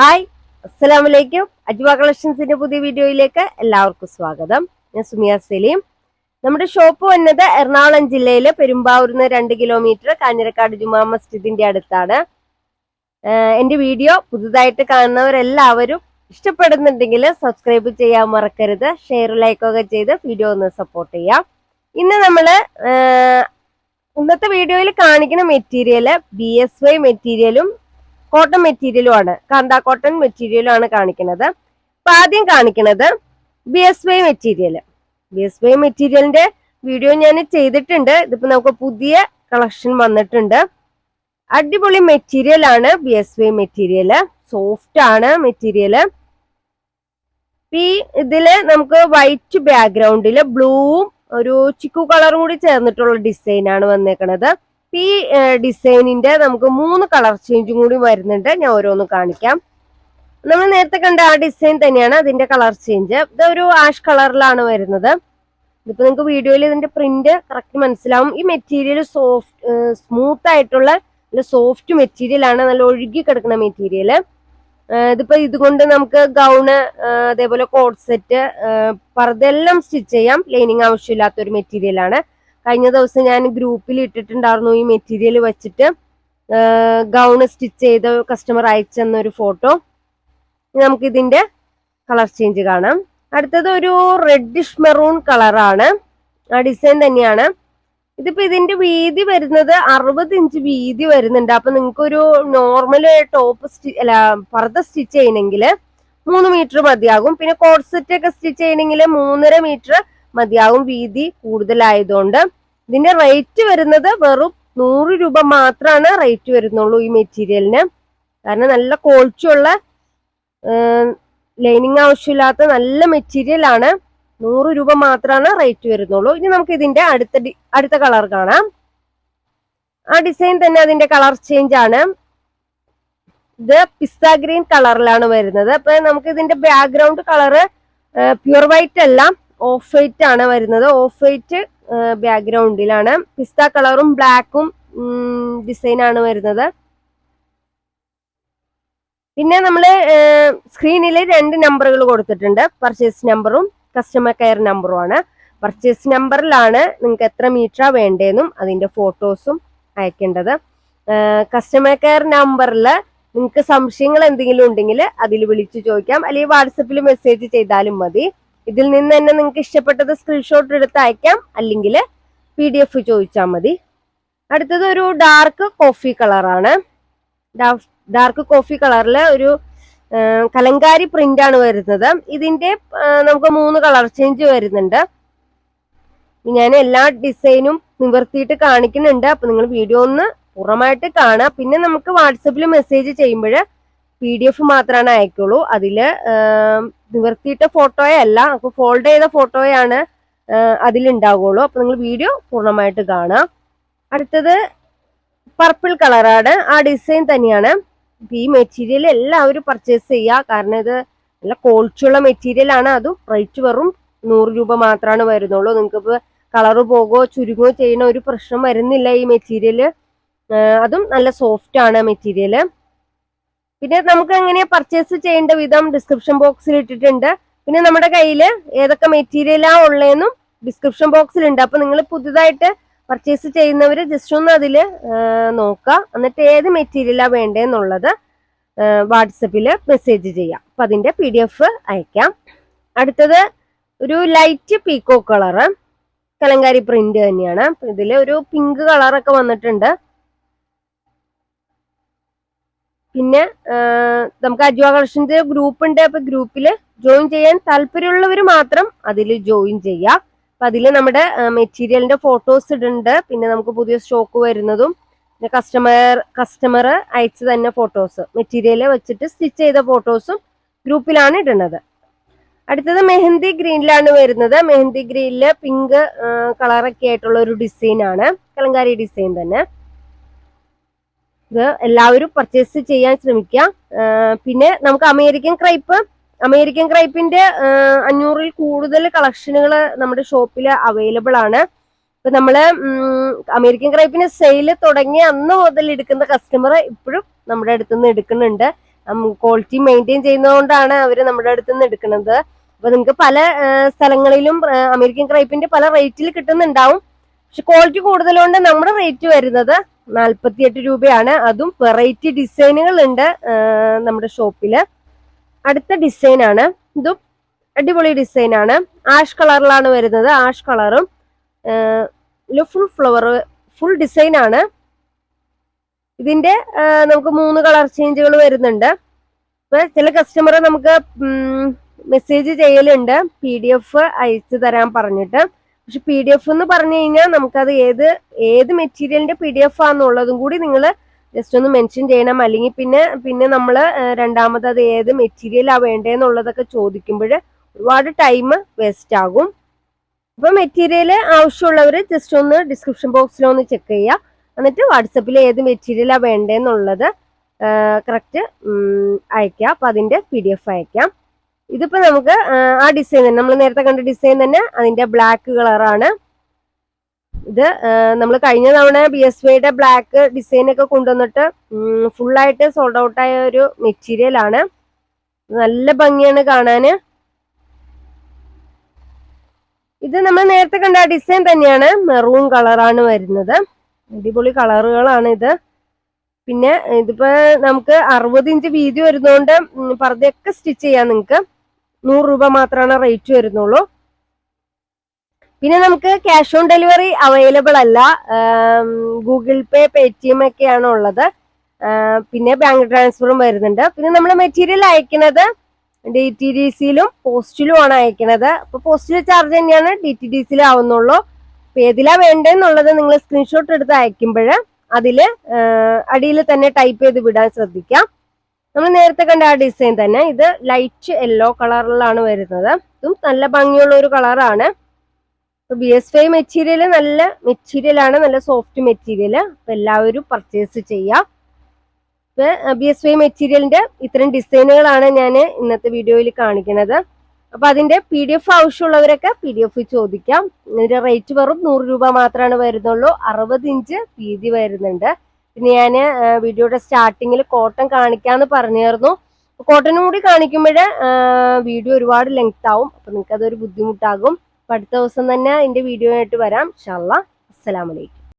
Hi അസ്സലാമു വലൈക്കും അജ്വ കളക്ഷൻസിന്റെ പുതിയ വീഡിയോയിലേക്ക് എല്ലാവർക്കും സ്വാഗതം. ഞാൻ സുമിയ സലീം. നമ്മുടെ ഷോപ്പ് വന്നത് എറണാകുളം ജില്ലയിലെ പെരുമ്പാവൂരിൽ നിന്ന് രണ്ട് കിലോമീറ്റർ കാഞ്ഞിരക്കാട് ജുമാ മസ്ജിദിന്റെ അടുത്താണ്. എന്റെ വീഡിയോ പുതുതായിട്ട് കാണുന്നവരെല്ലാവരും ഇഷ്ടപ്പെടുന്നുണ്ടെങ്കിൽ സബ്സ്ക്രൈബ് ചെയ്യാൻ മറക്കരുത്. ഷെയർ ലൈക്കൊക്കെ ചെയ്ത് വീഡിയോ ഒന്ന് സപ്പോർട്ട് ചെയ്യാം. ഇന്ന് നമ്മൾ ഇന്നത്തെ വീഡിയോയിൽ കാണിക്കുന്ന മെറ്റീരിയൽ ബി എസ് വൈ മെറ്റീരിയലും കോട്ടൺ മെറ്റീരിയലും ആണ്. കാന്ത കോട്ടൺ മെറ്റീരിയലും ആണ് കാണിക്കുന്നത്. അപ്പൊ ആദ്യം കാണിക്കുന്നത് B S Y material B S Y മെറ്റീരിയലിന്റെ വീഡിയോ ഞാൻ ചെയ്തിട്ടുണ്ട്. ഇതിപ്പോ നമുക്ക് പുതിയ കളക്ഷൻ വന്നിട്ടുണ്ട്. അടിപൊളി മെറ്റീരിയൽ ആണ് B S Y material soft ആണ് മെറ്റീരിയൽ ഇതിൽ നമുക്ക് വൈറ്റ് ബാക്ക്ഗ്രൗണ്ടിൽ ബ്ലൂവും ഒരു ചിക്കു കളറും കൂടി ചേർന്നിട്ടുള്ള ഡിസൈൻ ആണ് വന്നേക്കണത്. ഈ ഡിസൈനിന്റെ നമുക്ക് മൂന്ന് കളർ ചേഞ്ചും കൂടി വരുന്നുണ്ട്. ഞാൻ ഓരോന്ന് കാണിക്കാം. നമ്മൾ നേരത്തെ കണ്ട ആ ഡിസൈൻ തന്നെയാണ് അതിന്റെ കളർ ചേഞ്ച്. ഇത് ഒരു ആഷ് കളറിലാണ് വരുന്നത്. ഇതിപ്പോ നിങ്ങൾക്ക് വീഡിയോയിൽ ഇതിന്റെ പ്രിന്റ് കറക്റ്റ് മനസ്സിലാവും. ഈ മെറ്റീരിയൽ സോഫ്റ്റ് സ്മൂത്ത് ആയിട്ടുള്ള നല്ല സോഫ്റ്റ് മെറ്റീരിയൽ ആണ്. നല്ല ഒഴുകി കിടക്കുന്ന മെറ്റീരിയൽ ഇതിപ്പോ ഇതുകൊണ്ട് നമുക്ക് ഗൗണ് അതേപോലെ കോഡ് സെറ്റ് പർദ്ദെല്ലാം സ്റ്റിച്ച് ചെയ്യാം. ലൈനിങ് ആവശ്യമില്ലാത്ത ഒരു മെറ്റീരിയൽ ആണ്. കഴിഞ്ഞ ദിവസം ഞാൻ ഗ്രൂപ്പിൽ ഇട്ടിട്ടുണ്ടായിരുന്നു ഈ മെറ്റീരിയൽ വെച്ചിട്ട് ഗൗൺ സ്റ്റിച്ച് ചെയ്ത കസ്റ്റമർ അയച്ചെന്നൊരു ഫോട്ടോ. നമുക്ക് ഇതിന്റെ കളർ ചേഞ്ച് കാണാം. അടുത്തത് ഒരു റെഡിഷ് മെറൂൺ കളറാണ് ആ ഡിസൈൻ തന്നെയാണ്. ഇതിപ്പോ ഇതിന്റെ വീതി വരുന്നത് അറുപത് ഇഞ്ച് വീതി വരുന്നുണ്ട്. അപ്പൊ നിങ്ങൾക്ക് ഒരു നോർമൽ ടോപ്പ് അല്ല പർദ്ദ സ്റ്റിച്ച് ചെയ്യണമെങ്കിൽ മൂന്ന് മീറ്റർ മതിയാകും. പിന്നെ കോട്ട് സെറ്റ് ഒക്കെ സ്റ്റിച്ച് ചെയ്യണമെങ്കിൽ മൂന്നര മീറ്റർ മതിയാകും വീതി കൂടുതലായതുകൊണ്ട്. ഇതിന്റെ റേറ്റ് വരുന്നത് വെറും നൂറ് രൂപ മാത്രമാണ് റേറ്റ് വരുന്നുള്ളൂ ഈ മെറ്റീരിയലിന്. കാരണം നല്ല ക്വാളിറ്റി ഉള്ള ലൈനിങ് ആവശ്യമില്ലാത്ത നല്ല മെറ്റീരിയലാണ് നൂറ് രൂപ മാത്രമാണ് റേറ്റ് വരുന്നുള്ളൂ. ഇനി നമുക്ക് ഇതിന്റെ അടുത്ത അടുത്ത കളർ കാണാം. ആ ഡിസൈൻ തന്നെ അതിന്റെ കളർ ചേഞ്ച് ആണ്. ഇത് പിസ്ത ഗ്രീൻ കളറിലാണ് വരുന്നത്. അപ്പൊ നമുക്ക് ഇതിന്റെ ബാക്ക്ഗ്രൗണ്ട് കളറ് പ്യുർ വൈറ്റ് അല്ല. ഓഫ് വൈറ്റ് ആണ് വരുന്നത്. Of white ബാക്ക്ഗ്രൗണ്ടിലാണ്. പിസ്ത കളറും ബ്ലാക്കും ഡിസൈൻ ആണ് വരുന്നത്. പിന്നെ നമ്മൾ സ്ക്രീനിൽ രണ്ട് നമ്പറുകൾ കൊടുത്തിട്ടുണ്ട്. പർച്ചേസ് നമ്പറും കസ്റ്റമർ കെയർ നമ്പറും ആണ്. പർച്ചേസ് നമ്പറിലാണ് നിങ്ങൾക്ക് എത്ര മീറ്റർ വേണ്ടതെന്നും അതിന്റെ ഫോട്ടോസും അയക്കേണ്ടത്. കസ്റ്റമർ കെയർ നമ്പറിൽ നിങ്ങൾക്ക് സംശയങ്ങൾ എന്തെങ്കിലും ഉണ്ടെങ്കിൽ അതിൽ വിളിച്ചു ചോദിക്കാം. അല്ലെങ്കിൽ വാട്സപ്പിൽ മെസ്സേജ് ചെയ്താലും മതി. ഇതിൽ നിന്ന് തന്നെ നിങ്ങൾക്ക് ഇഷ്ടപ്പെട്ടത് സ്ക്രീൻഷോട്ട് എടുത്ത് അയക്കാം. അല്ലെങ്കിൽ പി ഡി എഫ് ചോദിച്ചാൽ മതി. അടുത്തത് ഒരു ഡാർക്ക് കോഫി കളറാണ് ഡാർക്ക് കോഫി കളറിൽ ഒരു കലങ്കാരി പ്രിന്റ് ആണ് വരുന്നത്. ഇതിന്റെ നമുക്ക് മൂന്ന് കളർ ചേഞ്ച് വരുന്നുണ്ട്. ഞാൻ എല്ലാ ഡിസൈനും നിവർത്തിയിട്ട് കാണിക്കുന്നുണ്ട്. അപ്പൊ നിങ്ങൾ വീഡിയോ ഒന്ന് പൂർണമായിട്ട് കാണാം പിന്നെ നമുക്ക് വാട്സപ്പിൽ മെസ്സേജ് ചെയ്യുമ്പോൾ പി ഡി എഫ് മാത്രമാണ് അയക്കുള്ളൂ. അതിൽ നിവർത്തിയിട്ട ഫോട്ടോയല്ല അപ്പൊ ഫോൾഡ് ചെയ്ത ഫോട്ടോയാണ് അതിലുണ്ടാവുള്ളൂ. അപ്പൊ നിങ്ങൾ വീഡിയോ പൂർണമായിട്ട് കാണാം അടുത്തത് പർപ്പിൾ കളറാണ് ആ ഡിസൈൻ തന്നെയാണ്. ഈ മെറ്റീരിയൽ എല്ലാവരും പർച്ചേസ് ചെയ്യുക. കാരണം ഇത് നല്ല ക്വാളിറ്റി ഉള്ള മെറ്റീരിയൽ ആണ്. അതും റേറ്റ് വെറും നൂറ് രൂപ മാത്രമാണ് വരുന്നുള്ളൂ. നിങ്ങൾക്ക് ഇപ്പൊ കളറ് പോകുകയോ ചുരുങ്ങുകയോ ചെയ്യുന്ന ഒരു പ്രശ്നം വരുന്നില്ല ഈ മെറ്റീരിയൽ അതും നല്ല സോഫ്റ്റ് ആണ് മെറ്റീരിയൽ പിന്നെ നമുക്ക് എങ്ങനെ പർച്ചേസ് ചെയ്യേണ്ട വിധം ഡിസ്ക്രിപ്ഷൻ ബോക്സിൽ ഇട്ടിട്ടുണ്ട്. പിന്നെ നമ്മുടെ കയ്യിൽ ഏതൊക്കെ മെറ്റീരിയലാ ഉള്ളതെന്നും ഡിസ്ക്രിപ്ഷൻ ബോക്സിൽ ഉണ്ട്. അപ്പൊ നിങ്ങൾ പുതുതായിട്ട് പർച്ചേസ് ചെയ്യുന്നവർ ജസ്റ്റ് ഒന്ന് അതിൽ നോക്കുക എന്നിട്ട് ഏത് മെറ്റീരിയലാ വേണ്ടതെന്നുള്ളത് വാട്സപ്പിൽ മെസ്സേജ് ചെയ്യാം. അപ്പൊ അതിന്റെ പി അയക്കാം. അടുത്തത് ഒരു light peacock colour Kalamkari print തന്നെയാണ്. ഇതിൽ ഒരു പിങ്ക് കളറൊക്കെ വന്നിട്ടുണ്ട്. പിന്നെ നമുക്ക് അജ്വ കളക്ഷന്റെ ഗ്രൂപ്പ് ഉണ്ട് അപ്പൊ ഗ്രൂപ്പിൽ ജോയിൻ ചെയ്യാൻ താല്പര്യമുള്ളവർ മാത്രം അതിൽ ജോയിൻ ചെയ്യാം. അപ്പൊ അതിൽ നമ്മുടെ മെറ്റീരിയലിന്റെ ഫോട്ടോസ് ഇടുന്നുണ്ട്. പിന്നെ നമുക്ക് പുതിയ സ്റ്റോക്ക് വരുന്നതും പിന്നെ കസ്റ്റമർ കസ്റ്റമർ അയച്ചു തന്നെ ഫോട്ടോസ് മെറ്റീരിയൽ വെച്ചിട്ട് സ്റ്റിച്ച് ചെയ്ത ഫോട്ടോസും ഗ്രൂപ്പിലാണ് ഇടുന്നത്. അടുത്തത് മെഹന്തി ഗ്രീനിലാണ് വരുന്നത്. മെഹന്തി ഗ്രീനിൽ പിങ്ക് കളറൊക്കെ ആയിട്ടുള്ള ഒരു ഡിസൈനാണ് കലങ്കാരി ഡിസൈൻ തന്നെ. ഇത് എല്ലാവരും പർച്ചേസ് ചെയ്യാൻ ശ്രമിക്കുക. പിന്നെ നമുക്ക് അമേരിക്കൻ ക്രൈപ്പ് അമേരിക്കൻ ക്രൈപ്പിന്റെ അഞ്ഞൂറിൽ കൂടുതൽ കളക്ഷനുകൾ നമ്മുടെ ഷോപ്പിൽ അവൈലബിൾ ആണ്. ഇപ്പൊ നമ്മൾ അമേരിക്കൻ ക്രൈപ്പിന് സെയിൽ തുടങ്ങി അന്ന് മുതൽ എടുക്കുന്ന കസ്റ്റമർ ഇപ്പോഴും നമ്മുടെ അടുത്ത് നിന്ന് എടുക്കുന്നുണ്ട് ക്വാളിറ്റി മെയിന്റെയിൻ ചെയ്യുന്നതുകൊണ്ടാണ് അവർ നമ്മുടെ അടുത്ത് നിന്ന് എടുക്കുന്നത്. അപ്പൊ നിങ്ങൾക്ക് പല സ്ഥലങ്ങളിലും അമേരിക്കൻ ക്രൈപ്പിന്റെ പല റേറ്റിൽ കിട്ടുന്നുണ്ടാവും. പക്ഷെ ക്വാളിറ്റി കൂടുതലുകൊണ്ട് നമ്മുടെ റേറ്റ് വരുന്നത് നാൽപ്പത്തിയെട്ട് രൂപയാണ്. അതും വെറൈറ്റി ഡിസൈനുകൾ ഉണ്ട് നമ്മുടെ ഷോപ്പിൽ അടുത്ത ഡിസൈൻ ആണ്. ഇതും അടിപൊളി ഡിസൈൻ ആണ്. ആഷ് കളറിലാണ് വരുന്നത് ആഷ് കളറും ഫുൾ ഫ്ലവർ ഫുൾ ഡിസൈൻ ആണ്. ഇതിന്റെ നമുക്ക് മൂന്ന് കളർ ചേഞ്ചുകൾ വരുന്നുണ്ട്. ഇപ്പൊ ചില കസ്റ്റമർ നമുക്ക് മെസ്സേജ് ചെയ്യലുണ്ട്. പി ഡി എഫ് അയച്ചു തരാൻ പറഞ്ഞിട്ട്. പക്ഷെ പി ഡി എഫ് എന്ന് പറഞ്ഞു കഴിഞ്ഞാൽ നമുക്കത് ഏത് ഏത് മെറ്റീരിയലിന്റെ പി ഡി എഫ് ആണെന്നുള്ളതും കൂടി നിങ്ങൾ ജസ്റ്റ് ഒന്ന് മെൻഷൻ ചെയ്യണം. അല്ലെങ്കിൽ പിന്നെ പിന്നെ നമ്മൾ രണ്ടാമത് അത് ഏത് മെറ്റീരിയലാണ് വേണ്ടതെന്നുള്ളതൊക്കെ ചോദിക്കുമ്പോൾ ഒരുപാട് ടൈം വേസ്റ്റ് ആകും. അപ്പൊ മെറ്റീരിയൽ ആവശ്യമുള്ളവർ ജസ്റ്റ് ഒന്ന് ഡിസ്ക്രിപ്ഷൻ ബോക്സിലൊന്ന് ചെക്ക് ചെയ്യുക. എന്നിട്ട് വാട്സപ്പിൽ ഏത് മെറ്റീരിയലാണ് വേണ്ടതെന്നുള്ളത് കറക്റ്റ് അയക്കാം അപ്പൊ അതിന്റെ പി ഡി എഫ് അയക്കാം ഇതിപ്പോ നമുക്ക് ആ, ഡിസൈൻ തന്നെ നമ്മൾ നേരത്തെ കണ്ട ഡിസൈൻ തന്നെ അതിന്റെ ബ്ലാക്ക് കളറാണ് ഇത് നമ്മൾ കഴിഞ്ഞ തവണ ബി എസ് വൈയുടെ ബ്ലാക്ക് ഡിസൈൻ ഒക്കെ കൊണ്ടുവന്നിട്ട് ഫുള്ളായിട്ട് സോൾഡ് ഔട്ട് ആയ ഒരു മെറ്റീരിയൽ ആണ്. നല്ല ഭംഗിയാണ് കാണാന്. ഇത് നമ്മൾ നേരത്തെ കണ്ട ആ ഡിസൈൻ തന്നെയാണ് മെറൂൺ കളറാണ് വരുന്നത്. അടിപൊളി കളറുകളാണ് ഇത്. പിന്നെ ഇതിപ്പോ നമുക്ക് അറുപത് ഇഞ്ച് വീതി വരുന്നോണ്ട് പർദ്ദയൊക്കെ സ്റ്റിച്ച് ചെയ്യാം നിങ്ങൾക്ക് നൂറ് രൂപ മാത്രമാണ് റേറ്റ് വരുന്നുള്ളൂ. പിന്നെ നമുക്ക് ക്യാഷ് ഓൺ ഡെലിവറി അവൈലബിൾ അല്ല. Google Pay Paytm ഒക്കെയാണ് ഉള്ളത്. പിന്നെ ബാങ്ക് ട്രാൻസ്ഫറും വരുന്നുണ്ട്. പിന്നെ നമ്മൾ മെറ്റീരിയൽ അയക്കുന്നത് ഡി ടി ഡി സിയിലും പോസ്റ്റിലുമാണ് അയക്കുന്നത്. അപ്പൊ പോസ്റ്റിൽ ചാർജ് തന്നെയാണ് ഡി ടി ഡി സിയിൽ ആവുന്നുള്ളൂ. അപ്പൊ ഏതിലാ വേണ്ടതെന്നുള്ളത് നിങ്ങൾ സ്ക്രീൻഷോട്ട് എടുത്ത് അയക്കുമ്പോൾ അതിൽ അടിയിൽ തന്നെ ടൈപ്പ് ചെയ്ത് വിടാൻ ശ്രദ്ധിക്കാം. നമ്മൾ നേരത്തെ കണ്ട ആ ഡിസൈൻ തന്നെ. ഇത് ലൈറ്റ് യെല്ലോ കളറിലാണ് വരുന്നത്. ഇതും നല്ല ഭംഗിയുള്ള ഒരു കളറാണ്. ബി എസ് ഫൈ മെറ്റീരിയൽ നല്ല മെറ്റീരിയൽ ആണ് നല്ല സോഫ്റ്റ് മെറ്റീരിയൽ അപ്പൊ എല്ലാവരും പർച്ചേസ് ചെയ്യാം. ബി എസ് വൈ മെറ്റീരിയലിന്റെ ഇത്തരം ഡിസൈനുകളാണ് ഞാൻ ഇന്നത്തെ വീഡിയോയിൽ കാണിക്കുന്നത്. അപ്പൊ അതിന്റെ പി ഡി എഫ് ആവശ്യമുള്ളവരൊക്കെ പി ഡി എഫ് ചോദിക്കാം. ഇതിന്റെ റേറ്റ് വെറും നൂറ് രൂപ മാത്രമാണ് വരുന്നുള്ളൂ. അറുപത് ഇഞ്ച് വീതി വരുന്നുണ്ട്. പിന്നെ ഞാൻ വീഡിയോയുടെ സ്റ്റാർട്ടിങ്ങിൽ കോട്ടൺ കാണിക്കാന്ന് പറഞ്ഞായിരുന്നു കോട്ടനും കൂടി കാണിക്കുമ്പോൾ വീഡിയോ ഒരുപാട് ലെങ്ത് ആവും. അപ്പം നിങ്ങൾക്ക് അതൊരു ബുദ്ധിമുട്ടാകും. അപ്പം അടുത്ത ദിവസം തന്നെ എന്റെ വീഡിയോ ആയിട്ട് വരാം. ഷല്ല അസ്സലാമലൈക്കും